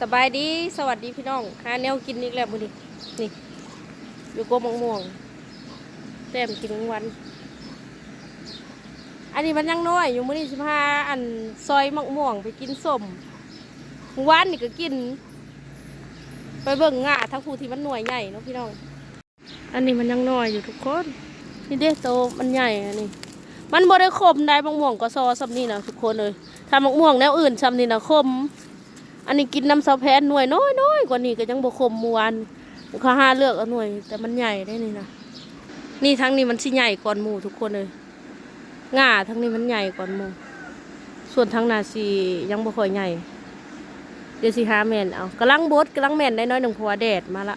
สบายดีสวัสดีพี่น้องหาแนวกินอีกแล้วมื้อนี้นี่อยู่กบมะม่วงแต้มกินทั้งวัน อันนี้มันยังน้อยอยู่มื้อนี้สิพาอันซอยมะม่วงไปกินส้มวานนี่ก็กิน ไปเบิ่งง่าทั้งผู้ที่มันหน่วยใหญ่เนาะพี่น้อง อันนี้มันยังน้อยอยู่ทุกคนนี่เด้โตมันใหญ่อันนี้ มันบ่ได้คมได้มะม่วงก็ซอซำนี่นะทุกคนเลยถ้ามะม่วงแนวอื่นซำนี่นะคม อันนี้กินน้ำซอแพนหน่วยน้อยน้อยกว่านี้ก็ยังบกคมมวนเขาห้าเลือกเอาหน่วย แต่มันใหญ่ได้นี่นะนี่ทั้งนี้มันสิใหญ่กว่าหมูทุกคนเลยง่าทั้งนี้มันใหญ่กว่าหมูส่วนทั้งนาสียังบ่ค่อยใหญ่เดี๋ยวสิหาแม่นเอากำลังบดกำลังแม่นได้น้อยหนึ่งพราะว่าแดดมาละ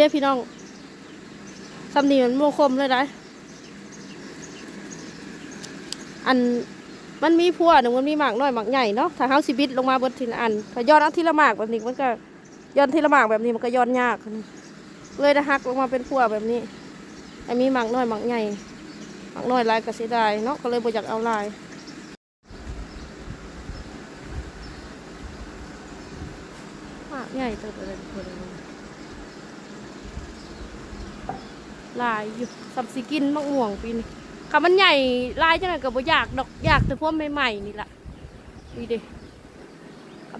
ได้พี่น้องสำนีมันโมคมเลยนะอันมันมีพัวหนึ่งมันมีหมากน้อยหมากใหญ่เนาะถ้าเฮาสิบิดลงมาบนทีละอัน ถ้าย้อนเอาทีละหมากแบบนี้มันก็ย้อนทีละหมากแบบนี้มันก็ย้อนยาก เลยได้หักลงมาเป็นพัวแบบนี้ไอันมีหมากน้อยหมากใหญ่หมากน้อยลายก็เสียดายเนาะก็เลยบ่อยากเอาลายหมากใหญ่เติบเลยทุกคน ลายอยู่สับสิกินมะม่วงปีนี้คำมันใหญ่ลายจังไงก็บ่อยากดอกอยากแต่พวกใหม่ๆนี่แหละดีเด้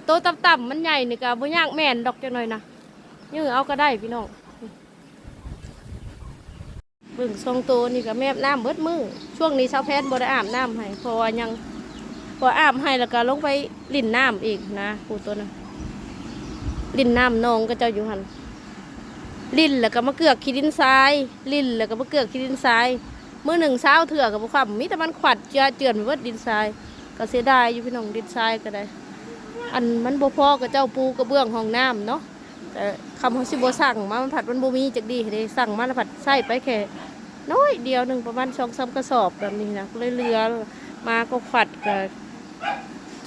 โตวต่ำๆมันใหญ่นี่ก็บ่ยากแม่นดอกจังหน่อยนะยื้อเอาก็ได้พี่น้องเบิ่งทรงโตวนี่ก็แม่น้ำเบิดมือช่วงนี้ชาวแพทย์บ่ได้อาบน้ำให้เพราะว่ายังพออาบให้แล้วก็ลงไปลิ่นน้ำอีกนะปูตัวนะลิ่นน้ำนองก็เจ้าอยู่หัน ลิ้นแล้วก็มะเกือกขี้ดินทรายลิ้นแล้วก็มะเกือกขี้ดินทรายมือหนึ่งเช้าเถื่อกับความมีแต่มันขวัดเจือเจือนไปเบิดดินทรายก็เสียดายอยู่พี่น้องดินทรายก็ได้ อันมันบ่พอกับเจ้าปูกระเบื้องห้องน้ำเนาะแต่คำเขาสิบ่สั่งมามันผัดมันบ่มีจักดีเด้สั่งมาแล้วผัดใส่ไปแค่น้อยเดียวหนึ่งประมาณสองสามกระสอบแบบนี้นะเลยเรือมาก็ขวัดก็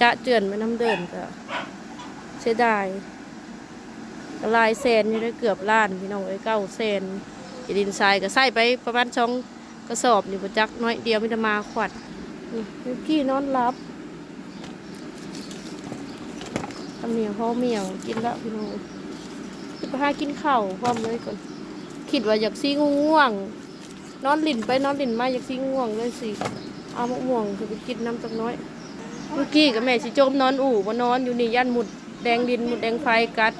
จะเจือนไปน้ำเดินก็เสียดาย ก็ลายเซนอยู่ได้เกือบล้านพี่น้องเอ้ยเก้าเซนอีดินทรายก็ใส่ไปประมาณช่องกระสอบนี่ประจักน้อยเดียวไมแต่ได้มาขวัดนี่กี้นอนรับทำเหนียวพ่อเมียวกินแล้วพี่น้องจะไปหากินข้าวพร้อมเลยก่อนคิดว่าอยากซีง่วง นอนหลินไปนอนหลินมาอยากซีง่วงเลยสิเอามะม่วงคือไปกินน้ำจักน้อยเมื่อกี้กับแม่สิจมนอนอู่มานอนอยู่นี่ยันหมุดแดงดินหมุดแดงไฟกัด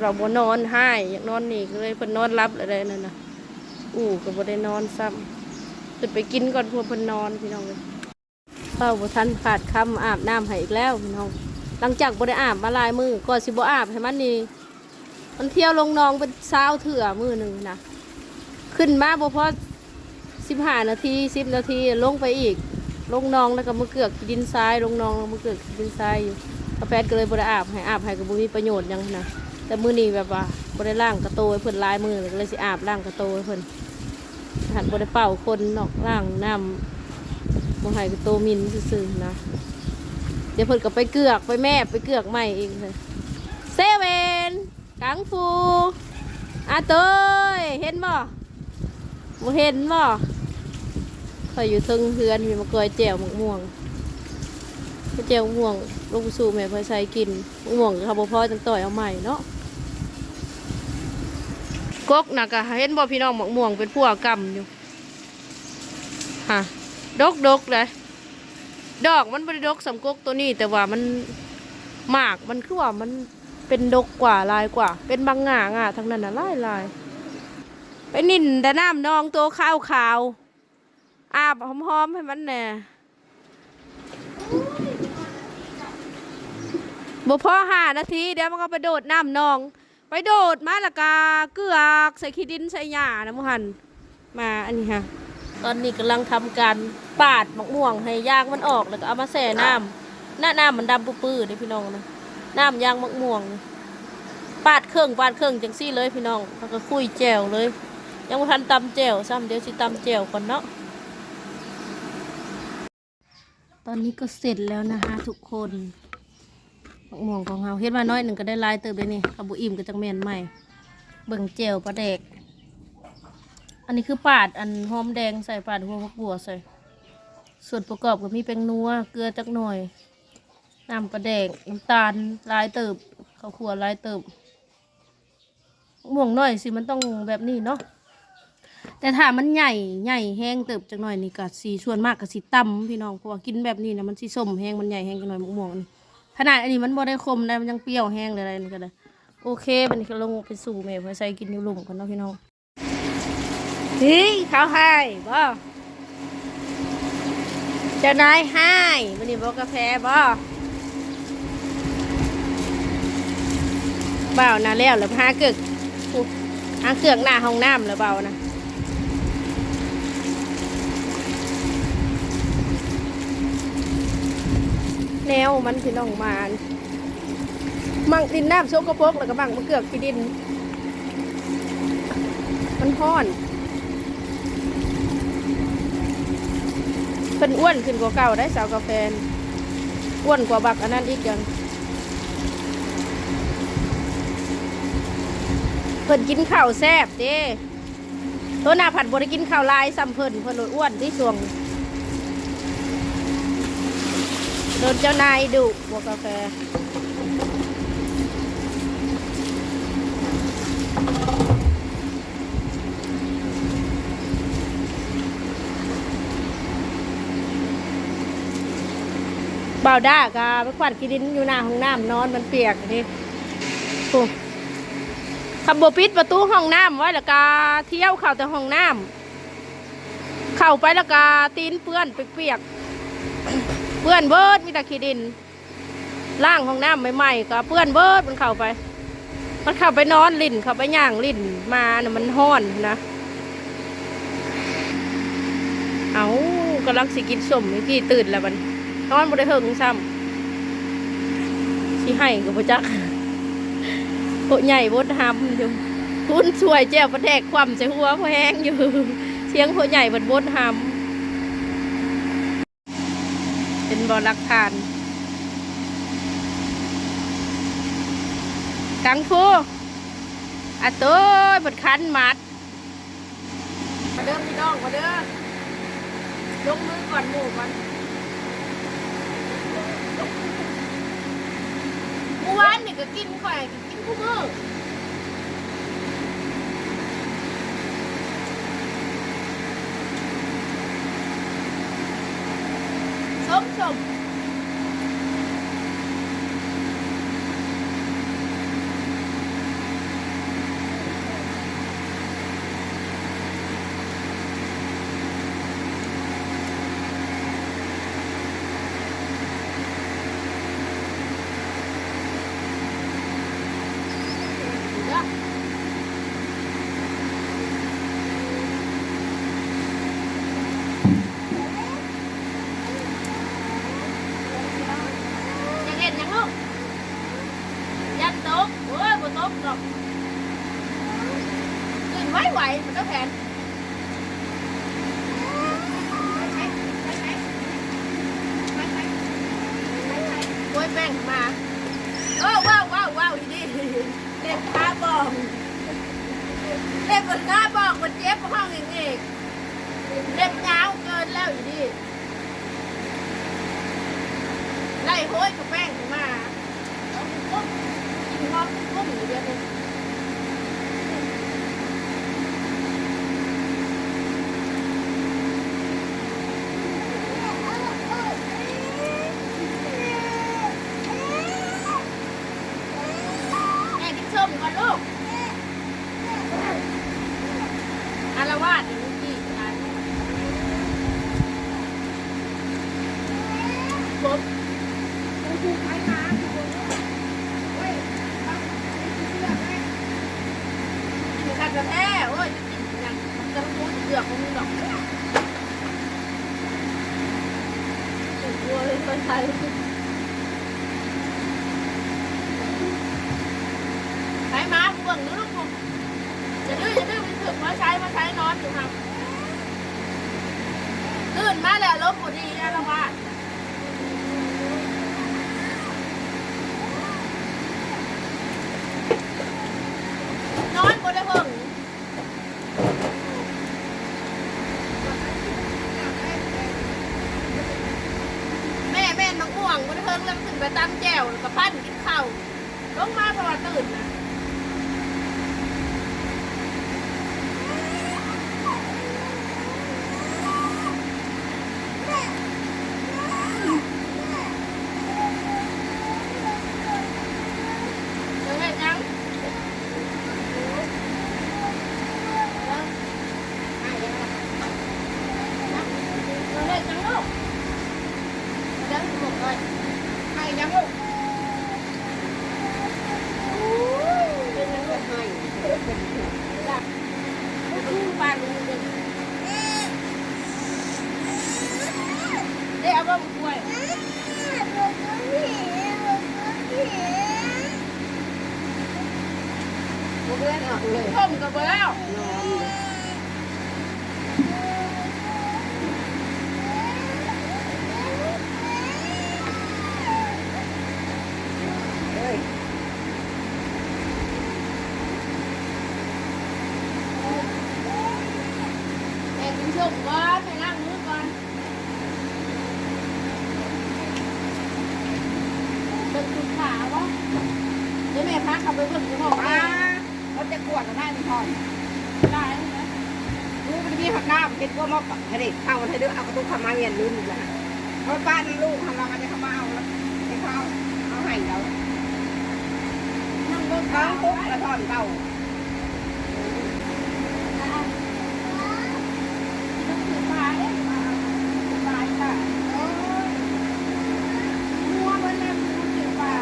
เราบ่นอนให้อยากนอนนี่ก็เลยเพิ่นนอนรับอะไรนั่นน่ะอู้ก็บ่ได้นอนซ้ำขึ้นไปกินก่อนพวกเพิ่นนอนพี่น้องเลยเป้าบ่ทันขาดคำอาบน้ำให้อีกแล้วพี่น้อง หลังจากบ่ได้อาบมาหลายมือก่อนสิบ่อาบให้มันนี่มันเที่ยวลงนองเป็นเช้าเถื่อมือหนึ่งนะขึ้นมาบ่พอสิบห้านาทีสิบนาทีลงไปอีก ลงนองแล้วก็มือเกือกดินทรายลงนองล้วมือเกือกดินทรายอยู่กาแฟก็เลยบ่ได้อาบให้อาบให้ก็บ่มีประโยชน์ยังนะ แต่มือนี้แบบว่าบ่ได้ล่างกระโตให้เพิ่นลายมือเลยก็เลยสิอาบล่างกระโตให้เพิ่นหันบริเป่าคนนอกล่างน้ำบ่ใหายก็โตมินซื่อๆนะเดี๋ยวเพิ่นก็ไปเกือกไปแม่ไปเกือกใหม่เองเลยเซเว่นกังฟูอาเตยเห็นบ่บ่เห็นบ่คอยอยู่ทึงเฮือนมีมะกอยแจ่วมะม่วงแจ่วม่วงลงสู่แม่พอใส่กินมะม่วงเขาบ่พอจังต่อยเอาใหม่เนาะ กกนะก็เห็นบ่พี่น้องหมะม่วงเป็นพวกกำอยู่ฮะดกดกๆเลยดอกมันบริดกสำกกตัวนี้ แต่ว่ามันมากมันคือว่ามันเป็นดกกว่าลายกว่า เป็นบางงาง่ะทั้งนั้นนะลายลายไปนิ่นแต่น้ำนองตัวขาวขาวๆอาบหอมๆให้มันแน่บ่พอห้านาทีเดี๋ยวมันก็ไปโดดน้ำนอง ไปโดดมาละกาเกือกใส่ขี้ดินใส่หญ้านะมุหันมาอันนี้ค่ะตอนนี้กำลังทำการปาดมะม่วงให้ยางมันออกแล้วก็เอามาแส่น้ำหน้าน้ำมันดำปื้อๆนี่พี่น้องนะน้ำยางมะม่วง ปาดเครื่องปาดเครื่องจังซี่เลยพี่น้องแล้วก็คุยแจวเลย ยังไม่ทันตำแจวซ้ำเดี๋ยวสิตำแจวก่อนเนาะตอนนี้ก็เสร็จแล้วนะคะทุกคน มะม่วงของเราเฮ็ดมาน้อยหนึ่งก็ได้ลายเติบเลยนี่กับบุอิ่มก็จังแมนใหม่ เบิ่งแจวปลาแดก อันนี้คือปาดอันหอมแดงใส่ปาดหัวพักบัวใส่ ส่วนประกอบก็มีแป้งนัว เกลือจักหน่อย น้ำปลาแดก น้ำตาลลายเติบข้าวขัวลายเติบม่วงหน่อยสิมันต้องแบบนี้เนาะ แต่ถ้ามันใหญ่ใหญ่แห้งเติบจักหน่อยนี่ก็สีส่วนมากก็สีต่ำพี่น้อง เพราะว่ากินแบบนี้นะมันสีส้มแห้งมันใหญ่แห้งจักหน่อยม่วงนี่ ขนาดอันนี้มันบ่ได้คมได้มันยังเปรี้ยวแห้งเลยอะไรนี่ก็ได้โอเคมันนี้ก็ลงไปสู่แม่เพื่อใส่กินอยู่หลุมกันเนาะพี่น้องเฮ้ยเขาให้บ่เจ้านายให้วันนี้บอกกาแฟบ่เบานะแล้วหรือพาเกือกอุ๊ยหาเกือกหน้าห้องน้ำหรือเบานะ แนวมันพี่น้องมามั่งดินน้ำโชกกระปรกแล้วก็มังมะเกือกพี่ดิน มันพอนเป็นอ้วนขึ้นกว่าเก่าได้สาวกาแฟอ้วนกว่าบักอันนั้นอีกอย่างเพิ่นกินข้าวแซ่บเด้โทษหน้าผัดบริกินข้าวลายซ้ำเพิ่นเพิ่นเลยอ้วนที่ช่วง โดนเจ้านายดุบวกกาแฟเบาด้ากะไปขวัดกินดินอยู่หน้าห้องน้ำนอนมันเปียกนี่โอ้ขับบปิดประตูห้องน้ำไว้แล้วก็เที่ยวเข้าแต่ห้องน้ำเข้าไปแล้วก็ตีนเปื้อนเปียกๆ ปื้อนเบิดมีแต่ขี้ดินล่างห้องน้ำใหม่ๆก็เปื้อนเบิดมันเข้าไป มันเข้าไปนอนลิ่นเข้าไปย่างลิ่นมาน่ะมันห้อนนะ เอากำลังสิกินสมนี่พี่ตื่นแล้วบันนอนบ่ได้เฮิงซ้ำสิให้ก็บ่จักโหใหญ่บดหำอยู่คุณช่วยแจ้วประแทกความใส่หัวพอแห้งอยู่เสียงโหใหญ่บัดบดหำเป็น บ่อหลักฐาน กังฟูอะโต้ยบัดคันมัด มาเด้อพี่น้องมาเด้อลงมือก่อนหมู่ก่อนเมื่อวานนี่ก็กินข่อยก็กินคู่มือสมสมเด้อ แป้งมาโอ้ว้าวว้าวว้าวอีนี่เล็บขาบอก เล็บบนขาบอกบนเจ็บห้องเองเองเล็บยาวเกินแล้วอีนี่ไล่โห้ยกับแป้งมาเอากุ้งกินน้องกุ้งอยู่เดียวเองแม่กินส้มก่อนลูกอารวาสอย่างนี้กี่อันปุ๊บกินขัดกระแท้โอ้ยจะกินอย่างมันจะรู้เสือกของมึงดอกถึงกลัวเลยคนไทย ใช้ม้าเบิ่งดูลูกผมอย่าดื้ออย่าดื้อมันถึกมาใช้มาใช้นอนอยู่ครับ ตื่นมาแล้วลบบุรีแล้วละว่าดนอนบ่ได้เบิ่งแม่แม่น้องม่วงบ่ได้เพิ่งแล้วขึ้นไปตามแก้วแล้วก็ปั้นกินข้าวลงมาเพราะว่าตื่นนะ เดี๋ยวเฮ็ดหยังเดี๋ยวเฮ็ดหยังลูกเดี๋ยวลูกเอ้ยให้หยังลูกเป็นหยังลูกให้จ้ะลูกคือบ้านลูกเด้อ เดี๋ยวเอาบ่กล้วยเลือดออกเลยต้มกับเบแล้ว นอนเลยเฮ้ย แม่กินส้มก่อนแม่ล้างมือก่อนเบิ่งจุดขาวะเดี๋ยวแม่พาเขาไปเบิ่งในห้องป้าอ่าเขาจะกวดมาได้ไม่พอได้นะรู้มันมีหักหน้าเป็นพวมอกให้เด็กเข้าให้เด้อเอากระตุกขมาเงียนลืมอีกแล้วเพราะป้านลูกของเรามันจะเข้ามาเอาแล้วให้เขาเอาให้เรานั่งเบิ่งเขาเขาปุ๊บกระท่อนเก่า ต้องถือปลาเด้ปลาค่ะโอ้ยมัวมันนั่งถือปลา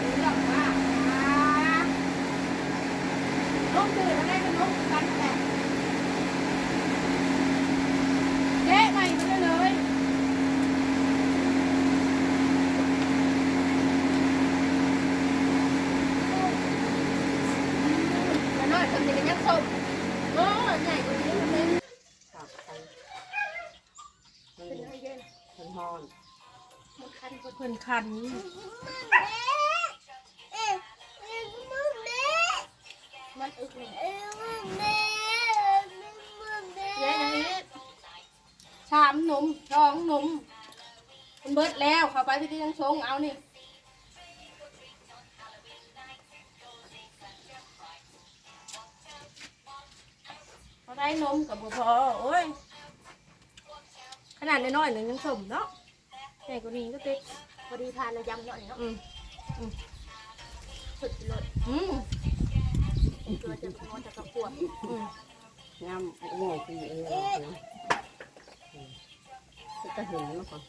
เรื่องมากอ่าลงตื่นมาได้ก็ลงกันแหละเจ๊ใหม่มาได้เลย มาน้อยทำดีกันยังสมโอ้ใหญ่กว่านี้มันเป็น ครับ เป็นอะไรเย็น คนฮอน มัน คันเพิ่นคันมันอึกเลยยายนะนี่ชามหนุ่มสองหนุ่มมันเบิดแล้วเข้าไปพี่ที่ยังชงเอานี่พอได้นมกับบ่พอโอ้ยขนาดน้อยๆหนึ่งยังสมเนาะ ใหญ่กว่านี้ก็เต็กพอดีทานระยำเนาะนี่เนาะอืมสุดเลยอืมเกลือจะงอจะกระปวดอืมน้ำง่วงปีเออจะเห็นมั้งก่อน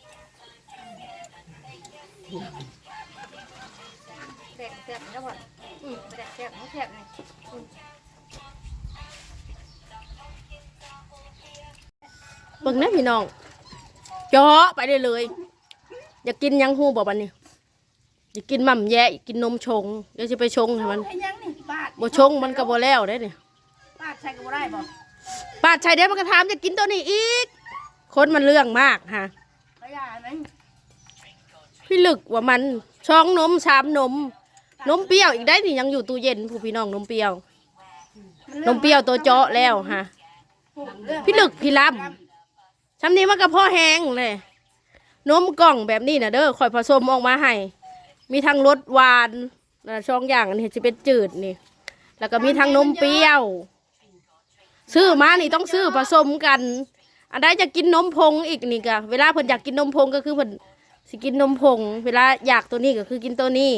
แดกแซ่บแล้วบ่อืมแดกแซ่บแซ่บเลยเบิ่งนะพี่น้องเจาะไปได้เลย อยากกินยังหูบ่บันนี้อยากกินหม่ำแยะอยากกินนมชงเดี๋ยวจะไปชงให้มันไอ้ยังนี่บาดบ่ชงมันก็บ่แล้วได้เนี่ยบาดใช้ก็บ่ได้บ่ปาดชายเดี๋ยวมันก็ถามจะกินตัวนี้อีก คนมันเรื่องมากฮะกระยาไหมพี่ลึกว่ามันช่องนมสามนม นมเปรี้ยวอีกได้นี่ยังอยู่ตู้เย็นผู้พี่น้องนมเปรี้ยว นมเปรี้ยวตัวเจาะแล้วฮะ พี่ลึกพี่ล้ำช้ำนี้มันก็พ่อแห้งเลย นมกล่องแบบนี้นะเด้อคอยผสมออกมาให้ มีทั้งรสหวานนะช่องอย่างอันนี้จะเป็นจืดนี่ แล้วก็มีทั้งนมเปรี้ยว ซื้อมานี่ต้องซื้อผสมกัน อันใดจะกินนมพงอีกนี่ก็เวลาเพิ่นอยากกินนมพงก็คือเพิ่นสิกินนมพง เวลาอยากตัวนี้ก็คือกินตัวนี้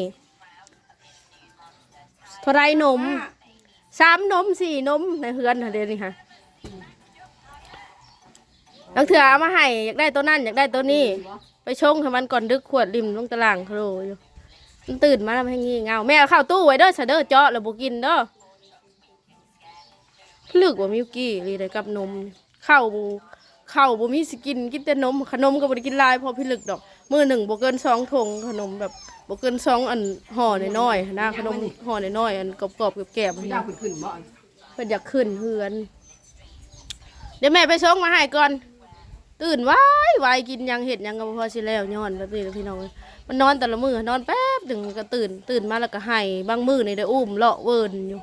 เท่าไรนมสามนมสี่นมในเฮือนเดี๋ยวนี้ค่ะ ลังเถื่อเอามาให้อยากได้ตัวนั้นอยากได้ตัวนี้ ไปชงให้มันก่อนดึกขวดริมลงตารางโครอยู่มันตื่นมาแล้วมันให้งี่เงาแม่เอาเข้าตู้ไว้เด้อซะเด้อเจาะแล้วบ่กินเด้อลึกว่ามิวกี้เลยได้กับนมข้าวบ่ข้าวบ่มีสิกินกินแต่นมขนมก็บ่ได้กินหลายเพอพี่ลึกดอกมื้อหนึ่งบ่เกินสองถุงขนมแบบบ่เกินสองอันห่อน้อยๆนะขนมห่อน้อยๆอันกรอบๆแกบๆอันนี้เจ้าขึ้นขึ้นบ่เพิ่นอยากขึ้นเฮือนเดี๋ยวแม่ไปส่งมาให้ก่อน ตื่นไว้ไวายกินยังเห็ดยังก็บ่พอสิแล้วย้อนแบบนี้นะพี่น้องเอ้ยมันนอนแต่ละมือนอนแป๊บถึงก็ตื่น ตื่นมาแล้วก็ไห้บางมือในได้อุ้มเลาะเวินอยู่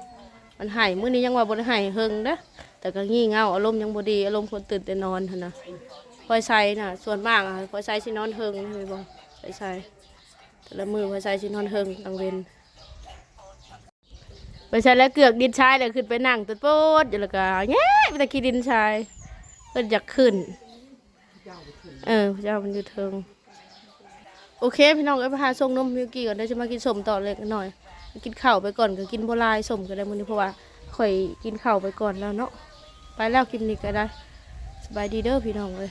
มันไห้มือนี้ยังว่าบ่ไห้เฮิงเด้อแต่ก็งี่เง่าอารมณ์ยังบดีอารมณ์คนตื่นแต่นอนนนะพอยใส่น่ะ ส่วนมากอะพอยใส่สินอนเฮิงเลยบ่พอยใส่แต่ละมือพอยใส่สินอนเฮิงกลางเว้นไปใช้แล้วเกือกดินชายเลยขึ้นไปนั่งตัวโป๊ดอยู่แล้วก็แง่ไปตะกี้ดินชายเพิ่นอยากขึ้น เออพระเจ้ามันอยู่เทิงโอเค พี่น้องเอ้ยไปหาส่งนมมิวกี้ก่อนได้จะมากินสมต่อเล็กหน่อย กินข้าวไปก่อนก็กินโบรายสมก็ได้มื้อนี้เพราะว่าข่อยกินข้าวไปก่อนแล้วเนาะไปแล้วกินนี่ก็ได้ สบายดีเด้อพี่น้องเลย